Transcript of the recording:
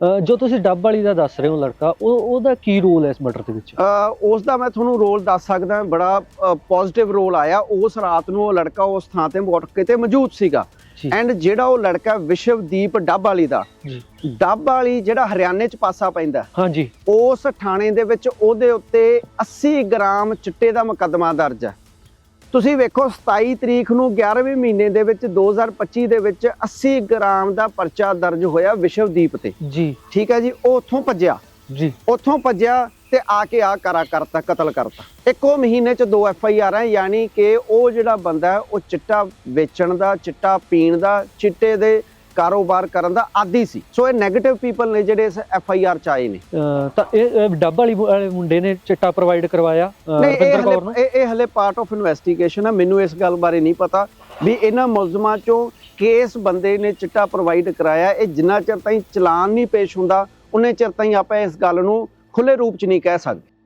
ਜੋ ਤੁਸੀਂ ਡੱਬ ਵਾਲੀ ਦਾ ਦੱਸ ਰਹੇ ਹੋ ਲੜਕਾ ਉਹ ਉਹਦਾ ਕੀ ਰੋਲ ਹੈ ਇਸ ਮਰਡਰ ਦੇ ਵਿੱਚ? ਉਸ ਦਾ ਮੈਂ ਤੁਹਾਨੂੰ ਰੋਲ ਦੱਸ ਸਕਦਾ ਬੜਾ ਪੋਜ਼ਿਟਿਵ ਰੋਲ ਆਇਆ। ਉਸ ਰਾਤ ਨੂੰ ਉਹ ਲੜਕਾ ਉਸ ਥਾਂ ਤੇ ਮੌਕੇ ਤੇ ਮੌਜੂਦ ਸੀਗਾ। ਐਂਡ ਜਿਹੜਾ ਉਹ ਲੜਕਾ ਵਿਸ਼ਵਦੀਪ ਡੱਬ ਵਾਲੀ ਦਾ ਡੱਬ ਵਾਲੀ ਜਿਹੜਾ ਹਰਿਆਣੇ ਚ ਪਾਸਾ ਪੈਂਦਾ ਹਾਂਜੀ। ਉਸ ਥਾਣੇ ਦੇ ਵਿੱਚ ਉਹਦੇ ਉੱਤੇ 80 ਗ੍ਰਾਮ ਚਿੱਟੇ ਦਾ ਮੁਕੱਦਮਾ ਦਰਜ ਹੈ। ਤੁਸੀਂ ਵੇਖੋ 27 ਤਰੀਕ ਨੂੰ 11ਵੇਂ ਮਹੀਨੇ ਦੇ ਵਿੱਚ 2025 ਦੇ ਵਿੱਚ 80 ਗ੍ਰਾਮ ਦਾ ਪਰਚਾ ਦਰਜ ਹੋਇਆ ਵਿਸ਼ਵਦੀਪ ਤੇ। ਜੀ। ਠੀਕ ਹੈ ਜੀ ਉਹ ਉੱਥੋਂ ਭੱਜਿਆ। ਜੀ। ਉੱਥੋਂ ਭੱਜਿਆ ਤੇ ਆ ਕੇ ਆ ਕਰਾ ਕਰਤਾ ਕਤਲ ਕਰਤਾ। ਇੱਕੋ ਮਹੀਨੇ ਚ ਦੋ ਐਫ ਆਈ ਆਰ ਹੈ ਯਾਨੀ ਕਿ ਉਹ ਜਿਹੜਾ ਬੰਦਾ ਉਹ ਚਿੱਟਾ ਵੇਚਣ ਦਾ ਚਿੱਟਾ ਪੀਣ ਦਾ ਚਿੱਟੇ ਦੇ ਕਾਰੋਬਾਰ ਕਰਨ ਦਾ ਆਦੀ ਸੀ। ਸੋ ਇਹ 네ਗੇਟਿਵ ਪੀਪਲ ਨੇ ਜਿਹੜੇ ਇਸ ਐਫ ਆਈ ਆਰ ਚ ਆਏ ਨੇ। ਤਾਂ ਇਹ ਡੱਬ ਵਾਲੀ ਮੁੰਡੇ ਨੇ ਚਿੱਟਾ ਪ੍ਰੋਵਾਈਡ ਕਰਵਾਇਆ ਰਵਿੰਦਰ ਕੌਰ ਨੂੰ? ਹਲੇ ਇਹ- ਹਲੇ ਪਾਰਟ ਆਫ ਇਨਵੈਸਟੀਗੇਸ਼ਨ ਹੈ ਮੈਨੂੰ ਇਸ ਗੱਲ ਬਾਰੇ ਨਹੀਂ ਪਤਾ ਵੀ ਇਹਨਾਂ ਮੁਲਜ਼ਮਾਂ ਚੋਂ ਕਿਸ ਬੰਦੇ ਨੇ ਚਿੱਟਾ ਪ੍ਰੋਵਾਈਡ ਕਰਾਇਆ। ਇਹ ਜਿੰਨਾ ਚਿਰ ਤਾਈਂ ਚਲਾਨ ਨਹੀਂ ਪੇਸ਼ ਹੁੰਦਾ ਉਨੇ ਚਿਰ ਤਾਈਂ ਆਪਾਂ ਇਸ ਗੱਲ ਨੂੰ ਖੁੱਲੇ ਰੂਪ ਚ ਨਹੀਂ ਕਹਿ ਸਕਦੇ।